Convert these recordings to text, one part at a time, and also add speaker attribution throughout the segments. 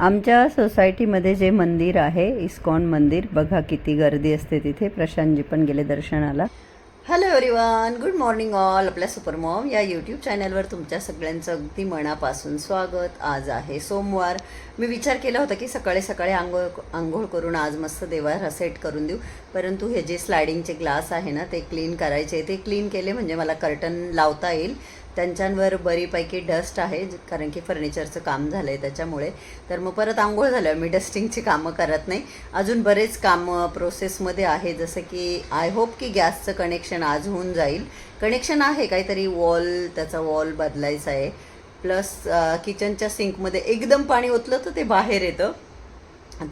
Speaker 1: आमच्या सोसायटीमध्ये जे मंदिर आहे इस्कॉन मंदिर बघा किती गर्दी असते तिथे. प्रशांतजी पण गेले दर्शनाला. Hello everyone good morning all आपल्या सुपरमॉम या यूट्यूब चॅनलवर तुमच्या सगळ्यांचं अगदी मनापासून स्वागत. आज आहे सोमवार मी विचार केला होता की सकाळी सकाळी आंघोळ आंघोळ करून आज मस्त देवाला सेट करून देऊ. परंतु हे जे स्लायडिंगचे ग्लास आहे ना ते क्लीन करायचे. ते क्लीन केले म्हणजे मला कर्टन लावता येईल. त्यांच्यांवर बरीपैकी डस्ट आहे कारण की फर्निचरचं काम झालं आहे त्याच्यामुळे. तर मग परत आंघोळ झाल्यावर मी डस्टिंगची कामं करत नाही. अजून बरेच कामं प्रोसेसमध्ये आहे जसं की आय होप की गॅसचं कनेक्शन आज होऊन जाईल. कनेक्शन आहे काहीतरी वॉल त्याचा वॉल बदलायचा आहे. प्लस किचनच्या सिंकमध्ये एकदम पाणी ओतलं तर ते बाहेर येतं.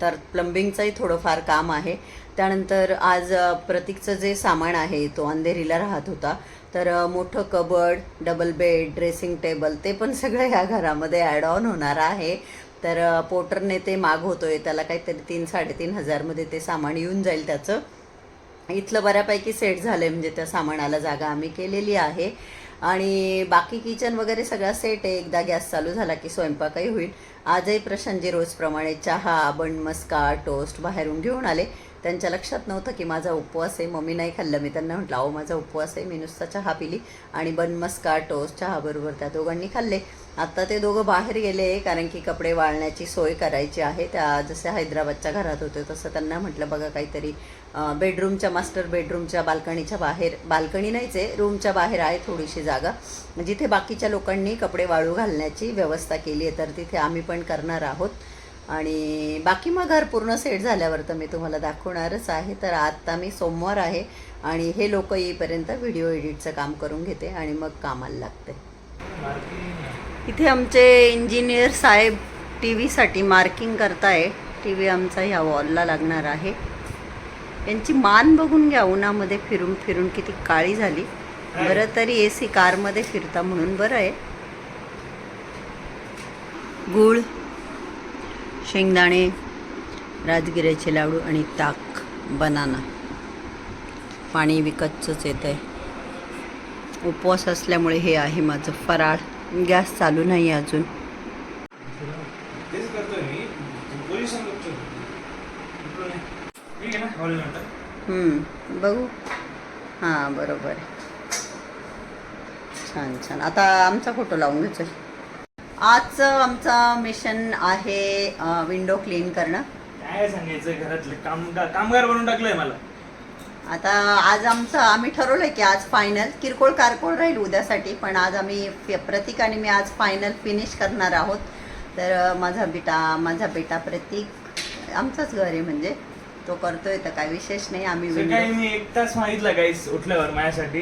Speaker 1: तर प्लंबिंगचंही थोडंफार काम आहे. त्यानंतर आज प्रतीकचं जे सामान आहे तो अंधेरीला राहत होता. तर मोठं cupboard double bed dressing table ते पण सगळं ह्या घरामध्ये ॲड ऑन होणार आहे. तर पोटरने पोर्टरने ते मागवतोय. त्याला काहीतरी तीन साडेतीन हजारमध्ये ते सामान येऊन जाईल त्याचं. इथलं बऱ्यापैकी सेट झालं आहे म्हणजे त्या सामानाला जागा आम्ही केलेली आहे. आणि बाकी किचन वगैरे सगळा सेट आहे. एकदा गॅस चालू झाला की स्वयंपाकही होईल. आजही प्रशांतजी रोजप्रमाणे चहा बन मस्का टोस्ट बाहेरून घेऊन आले. त्यांच्या लक्षात नव्हतं की माझा उपवास आहे. मम्मी नाही खाल्लं. मी त्यांना म्हटलं अहो माझा उपवास आहे. मी नुसता चहा पिली आणि बन मस्का टोस्ट चहाबरोबर त्या दोघांनी खाल्ले. आत्ता ते दोघं बाहेर गेले कारण की कपडे वाळण्याची सोय करायची आहे. त्या जसे हैदराबादच्या घरात होते तसं त्यांना म्हटलं बघा काहीतरी बेडरूमच्या मास्टर बेडरूमच्या बाल्कनीच्या बाहेर बाल्कनी नाहीच आहे रूमच्या बाहेर आहे थोडीशी जागा. जिथे बाकीच्या लोकांनी कपडे वाळू घालण्याची व्यवस्था केली आहे तर तिथे आम्ही पण करणार आहोत. आणि बाकी मग घर पूर्ण सेट झाल्यावर तर मी तुम्हाला दाखवणारच आहे. तर आत्ता मी सोमवार आहे आणि हे लोक येईपर्यंत व्हिडिओ एडिटचं काम करून घेते आणि मग कामाला लागते. इथे आमचे इंजिनियर साहेब टी व्हीसाठी मार्किंग करताय. टी व्ही आमचा ह्या वॉलला लागणार आहे. यांची मान बघून घ्या उन्हामध्ये फिरून फिरून किती काळी झाली. बरं तरी ए सी कारमध्ये फिरता म्हणून बरं आहे. गूळ. शेंगदाणे राजगिऱ्याचे लाडू आणि ताक बनाना. पाणी विकतचंच येत आहे उपवास असल्यामुळे हे आहे माझं फराळ. गॅस चालू नाही अजून. बघू. हां बरोबर छान छान. आता आमचा फोटो लावून घ्यायचा आजचं आमचं मिशन आहे विंडो क्लीन करणं.
Speaker 2: काय सांगायचं घरातले? काम कामगार बनवून टाकलंय मला.
Speaker 1: आता आज आमचं आम्ही ठरवलंय की आज फायनल किरकोळ कारकोळ राहील उद्यासाठी पण आज आम्ही प्रतीक आणि मी आज फायनल फिनिश करणार आहोत. तर माझा बेटा माझा बेटा प्रतीक आमचंच घर आहे म्हणजे. तो करतोय तर काय विशेष नाही. आम्ही
Speaker 2: मी एक तास मागितला गाईस उठल्यावर माझ्यासाठी.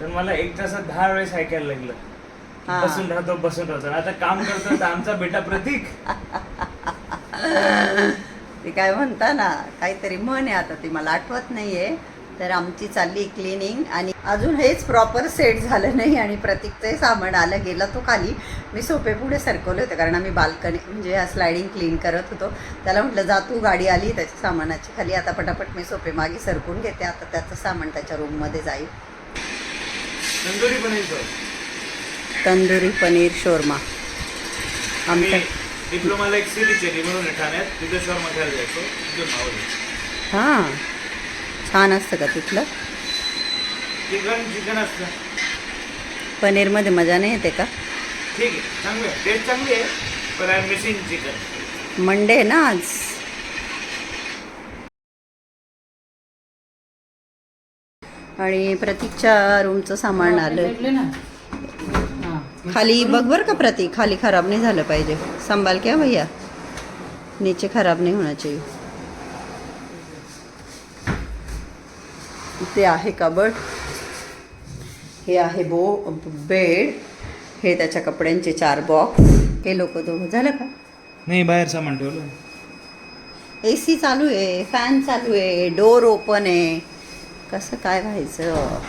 Speaker 2: तर मला एक तासात दहा वेळेस ऐकायला लागलं.
Speaker 1: हा.
Speaker 2: बसून राहतो बसून राहतो. आता काम करतो तर आमचा बेटा प्रतीक.
Speaker 1: ते काय म्हणता ना काहीतरी म्हण आहे आता ती मला आठवत नाहीये. तर आमची चालली क्लिनिंग आणि अजून हेच प्रॉपर सेट झालं नाही आणि प्रतीकचे सामान आलं गेला तो खाली. मी सोपे पुढे सरकवले होते कारण आम्ही बाल्कनी म्हणजे स्लायडिंग क्लीन करत होतो. त्याला म्हटलं जा तू गाडी आली त्याच्या सामानाची खाली. आता पटापट मी सोपे मागे सरकून घेते. आता त्याचं सामान त्याच्या रूममध्ये जाईल.
Speaker 2: तंदुरी पण येतो.
Speaker 1: तंदुरी पनीर शोरमा. आमच्या
Speaker 2: डिप्लोमाला एक सिरीज आहे म्हणून ठाण्यात. तिथे शॉर्मा खायला जायचो. तिथे
Speaker 1: हां. छान असतं का तिथलं?
Speaker 2: चिकन चिकन असतं.
Speaker 1: पनीरमध्ये मजा नाही येते का?
Speaker 2: ठीक आहे. चांगलं आहे. टेस्ट चांगली आहे पण आय मिसिंग चिकन
Speaker 1: मंडे आहे ना आज? आणि प्रतीकच्या रूमचं सामान आलं खाली बघ बरं का प्रतीक. खाली खराब नाही झालं पाहिजे. संभाल क्या भैया? नीचे खराब नहीं होना चाहिए ते आहे कबड. हे आहे बो बेड. हे त्याच्या कपड्यांचे चार बॉक्स हे लोक दोघं. झालं का?
Speaker 2: नाही बाहेर सामान ठेवलं.
Speaker 1: ए सी चालू आहे. फॅन चालू आहे. डोर ओपन आहे. कसं काय व्हायचं?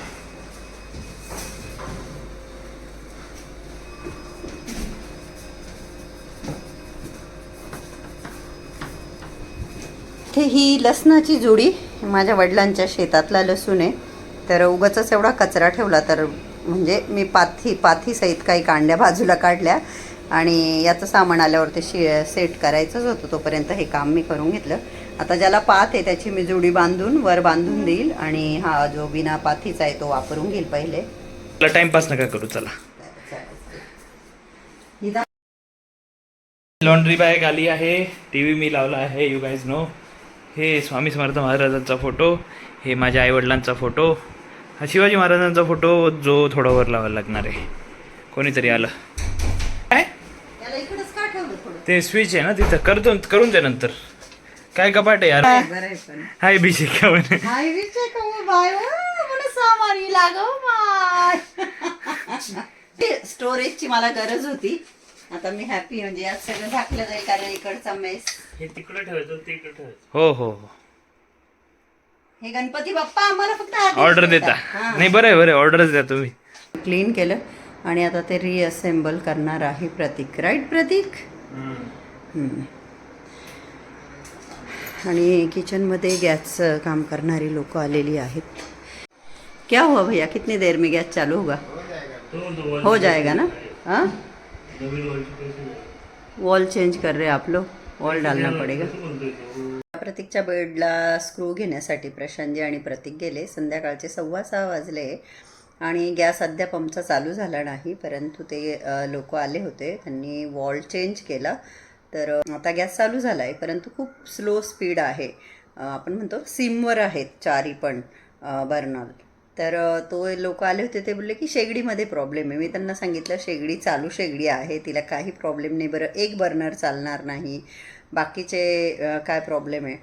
Speaker 1: ही लसणाची जुडी माझ्या वडिलांच्या शेतातला लसूण आहे. तर उगाचच एवढा कचरा ठेवला तर म्हणजे मी पाथी पाथीसहित काही कांड्या बाजूला काढल्या आणि याचं सामान आल्यावर ते शि सेट करायचंच होतं. तोपर्यंत हे काम मी करून घेतलं. आता ज्याला पाथ आहे त्याची मी जुडी बांधून वर बांधून देईल आणि हा जो बिना पाथीचा आहे तो वापरून घेईल पहिले.
Speaker 2: टाइमपास नका करू चला. लॉन्ड्री बॅग आली आहे. टी व्ही मी लावला आहे यू गाईज नो हे स्वामी समर्थ महाराजांचा फोटो हे माझ्या आईवडिलांचा फोटो. हा शिवाजी महाराजांचा फोटो जो थोडा वर लावायला लागणार आहे. कोणीतरी आलं? काय? ते स्विच आहे ना तिथं. करतो करून दे नंतर. काय कपाट आहे यार? हाय अभिषेक
Speaker 1: स्टोरेजची मला गरज होती. आता मी हॅपी म्हणजे यात सगळं झाकलं जाईल कारण इकडचा मेस
Speaker 2: हे तिकडे ठेवायचं तिकडे ठेवायचं. हो हो हो.
Speaker 1: हे गणपती बाप्पा आम्हाला फक्त आदेश
Speaker 2: ऑर्डर देता.
Speaker 1: हा.
Speaker 2: नाही बरं आहे बरं ऑर्डरच द्या तुम्ही.
Speaker 1: क्लीन केलं आणि आता ते रिअसेंबल करणार आहे प्रतीक. राईट प्रतीक? हम्म. आणि किचनमध्ये गॅसचं काम करणारी लोक आलेली आहेत. क्या हुआ भैया? कितनी देर में गैस चालू होगा? हो जाएगा ना? हाँ? वॉल चेंज कर रहे आप लोग. वॉल डालना पड़ेगा. प्रतीकच्या बेडला स्क्रू घेण्यासाठी प्रशांतजी आणि प्रतीक गेले. संध्याकाळचे सव्वा सहा वाजले आणि गॅस अद्याप आमचा चालू झाला नाही परंतु ते लोक आले होते. त्यांनी वॉल चेंज केला. तर आता गॅस चालू झाला आहे परंतु खूप स्लो स्पीड आहे. आपण म्हणतो सिमवर आहेत चारी पण बर्नर. तर तो लोक आले होते ते बोलले की शेगडीमध्ये प्रॉब्लेम आहे. मी त्यांना सांगितलं शेगडी चालू शेगडी आहे तिला काही प्रॉब्लेम नाही बरं एक बर्नर चालणार नाही. बाकीचे काय प्रॉब्लेम आहे?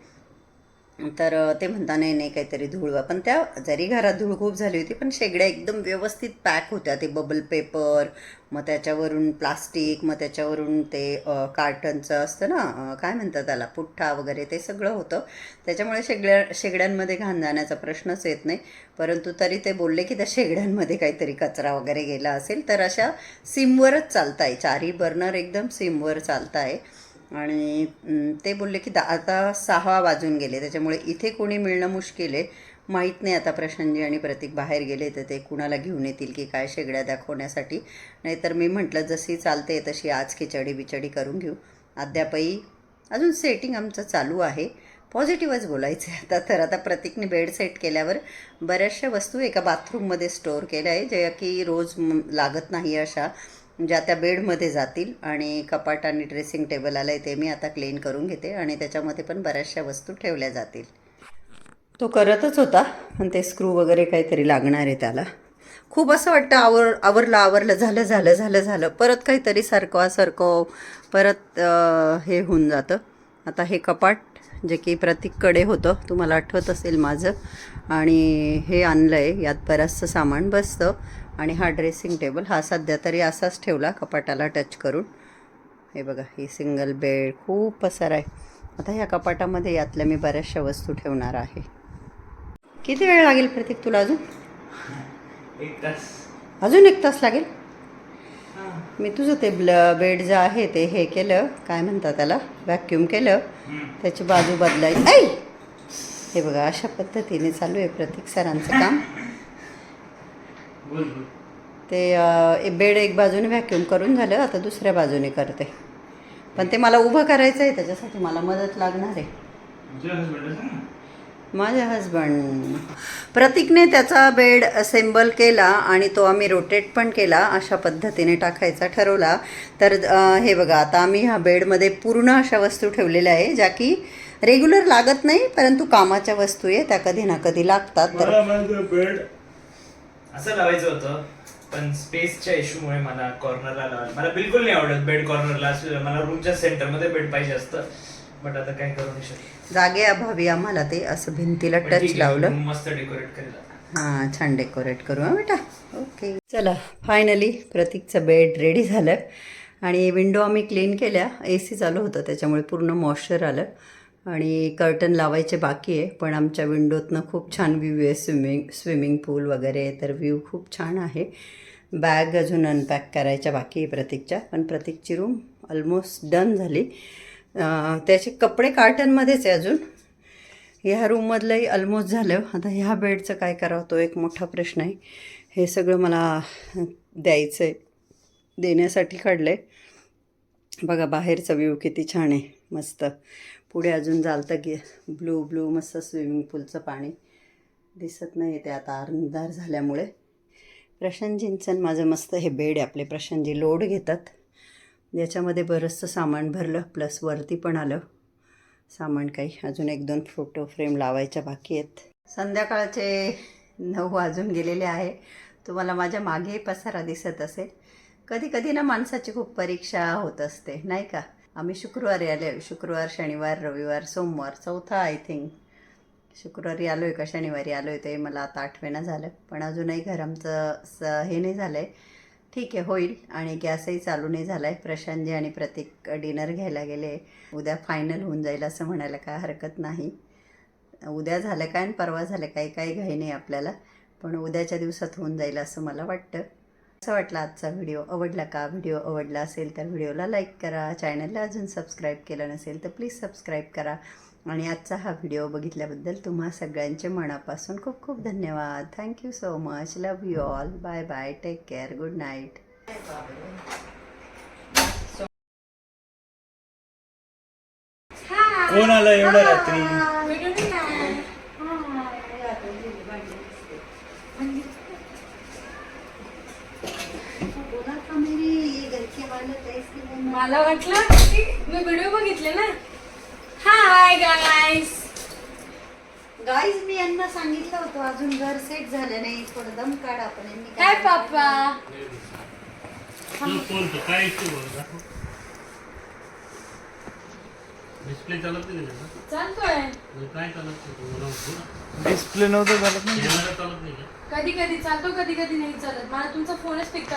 Speaker 1: तर ते म्हणता नाही नाही काहीतरी धूळ पण त्या जरी घरात धूळ खूप झाली होती पण शेगड्या एकदम व्यवस्थित पॅक होत्या. ते बबल पेपर मग त्याच्यावरून प्लास्टिक मग त्याच्यावरून ते कार्टनचं असतं ना काय म्हणतात त्याला पुठ्ठा वगैरे ते सगळं होतं. त्याच्यामुळे शेगड्या शेगड्यांमध्ये घाण जाण्याचा प्रश्नच येत नाही. परंतु तरी ते बोलले की त्या शेगड्यांमध्ये काहीतरी कचरा वगैरे गेला असेल. तर अशा सिमवरच चालत आहे चारही बर्नर एकदम सिमवर चालत आहे आणि ते बोलले की दा आता सहा वाजून गेले त्याच्यामुळे इथे कोणी मिळणं मुश्किल आहे. माहीत नाही आता प्रशांतजी आणि प्रतीक बाहेर गेले तर ते कुणाला घेऊन येतील की काय शेगड्या दाखवण्यासाठी. नाहीतर मी म्हटलं जशी चालते तशी आज खिचडी बिचडी करून घेऊ. अद्यापही अजून सेटिंग आमचं चालू आहे. पॉझिटिव्हच बोलायचं आहे आता. तर आता प्रतीकने बेड सेट केल्यावर बऱ्याचशा वस्तू एका बाथरूममध्ये स्टोअर केल्या आहे. ज्या की रोज लागत नाही अशा. म्हणजे ज्या त्या बेडमध्ये जातील आणि कपाट आणि ड्रेसिंग टेबल आलं आहे ते मी आता क्लीन करून घेते आणि त्याच्यामध्ये पण बऱ्याचशा वस्तू ठेवल्या जातील. तो करतच होता पण ते स्क्रू वगैरे काहीतरी लागणार आहे त्याला. खूप असं वाटतं आवर आवरलं आवरलं झालं झालं झालं झालं. परत काहीतरी सारखं सारखं परत हे होऊन जातं. आता हे कपाट जे की प्रतीककडे होतं तुम्हाला आठवत असेल माझं. आणि हे आणलं आहे यात बरंचसं सामान बसतं. आणि हा ड्रेसिंग टेबल हा सध्या तरी असाच ठेवला कपाटाला टच करून. हे बघा ही सिंगल बेड खूप पसार आहे. आता ह्या कपाटामध्ये यातल्या मी बऱ्याचशा वस्तू ठेवणार आहे. किती वेळ लागेल प्रतीक तुला अजून?
Speaker 2: एक तास.
Speaker 1: अजून एक तास लागेल? मी तुझं ते ब्ल बेड जे आहे ते हे केलं काय म्हणतात त्याला व्हॅक्यूम केलं त्याची बाजू बदलायची. ऐ! हे बघा अशा पद्धतीने चालू आहे प्रतीक सरांचं काम. ते बेड एक बाजूने व्हॅक्यूम करून झालं आता दुसऱ्या बाजूने करते. पण ते मला उभं करायचं आहे त्याच्यासाठी मला मदत लागणार आहे. माझ्या हजबंड प्रतीकने त्याचा बेड असेंबल केला आणि तो आम्ही रोटेट पण केला अशा पद्धतीने टाकायचा ठरवला. तर हे बघा आता आम्ही ह्या बेडमध्ये पूर्ण अशा वस्तू ठेवलेल्या आहे ज्या की रेग्युलर लागत नाही परंतु कामाच्या वस्तू आहे त्या कधी ना कधी लागतात. तर
Speaker 2: बेड असं लावायचं होतं पण स्पेसच्या इश्यूमुळे मला कॉर्नरला लावायला मला बिलकुल नाही आवडत बेड कॉर्नरला मला रूमच्या सेंटरमध्ये बेड पाहिजे असतं बट आता काय करू नाही शकत.
Speaker 1: जागे अभावी आम्हाला ते असं भिंतीला
Speaker 2: पण
Speaker 1: टच
Speaker 2: आहे,
Speaker 1: लावलं.
Speaker 2: मस्त डेकोरेट केलं
Speaker 1: हां छान डेकोरेट करू हां बेटा? ओके चला फायनली प्रतीकचं बेड रेडी झालं. आणि विंडो आम्ही क्लीन केल्या ए सी चालू होतं त्याच्यामुळे पूर्ण मॉइश्चर आलं. आणि कर्टन लावायचे बाकी आहे पण आमच्या विंडोतनं खूप छान व्ह्यू आहे स्विमिंग स्विमिंग पूल वगैरे तर व्ह्यू खूप छान आहे. बॅग अजून अनपॅक करायच्या बाकी आहे प्रतीकच्या पण प्रतीकची रूम ऑलमोस्ट डन झाली. त्याचे कपडे कार्टनमध्येच आहे अजून. ह्या रूममधलंही ऑलमोस्ट झालं. आता ह्या बेडचं काय करावं तो एक मोठा प्रश्न आहे. हे सगळं मला द्यायचं आहे देण्यासाठी काढलं आहे बघा बाहेरचा व्ह्यू किती छान आहे मस्त. पुढे अजून चालतं की ब्लू ब्लू मस्त स्विमिंग पूलचं पाणी. दिसत नाही ते आता अंधार झाल्यामुळे. प्रशांतजींचं माझं मस्त हे बेड आहे आपले. प्रशांतजी लोड घेतात. याच्यामध्ये बरंचसं सामान भरलं प्लस वरती पण आलं. सामान काही अजून एक दोन फोटो फ्रेम लावायच्या बाकी आहेत. संध्याकाळचे नऊ वाजून गेलेले आहे. तुम्हाला माझ्या मागे पसारा दिसत असेल. कधी कधी ना माणसाची खूप परीक्षा होत असते नाही का? आम्ही शुक्रवारी आले. शुक्रवार शनिवार रविवार सोमवार चौथा आय थिंक शुक्रवारी आलो आहे का? शनिवारी आलो आहे ते मला आता आठवेना झालं. पण अजूनही घर आमचं स हे नाही झालं आहे ठीक आहे होईल. आणि गॅसही चालू नाही झाला आहे प्रशांतजी आणि प्रतीक डिनर घ्यायला गेले. उद्या फायनल होऊन जाईल असं म्हणायला काय हरकत नाही. उद्या झालं काय आणि परवा झालं काय? काही घाई नाही आपल्याला. पण उद्याच्या दिवसात होऊन जाईल असं मला वाटतं. असं वाटलं आजचा व्हिडिओ? आवडला का? व्हिडिओ आवडला असेल तर व्हिडिओला लाईक करा. चॅनलला अजून सबस्क्राईब केलं नसेल तर प्लीज सबस्क्राईब करा. आणि आजचा हा व्हिडिओ बघितल्याबद्दल तुम्हा सगळ्यांचे मनापासून खूप खूप धन्यवाद. Thank you so much love you all bye bye take care good night
Speaker 2: कोण आलं एवढ्या रात्री?
Speaker 3: मला वाटलं की मी व्हिडिओ बघितले ना. हाय गाईस
Speaker 1: गाईज मी यांना सांगितलं होतं अजून घर सेट झालं नाही थोडं दम काढ आपण यांनी
Speaker 3: काय पप्पा
Speaker 4: डिस्प्ले चालत नाही का
Speaker 3: चालतोय.
Speaker 4: त्याचा? काय चालत नाही
Speaker 2: डिस्प्ले नव्हतं झालं ना.
Speaker 4: कॅमेरा चालत नाही का?
Speaker 3: कधी कधी चालतो कधी कधी नाही चालत. मला तुमचा फोनच पिक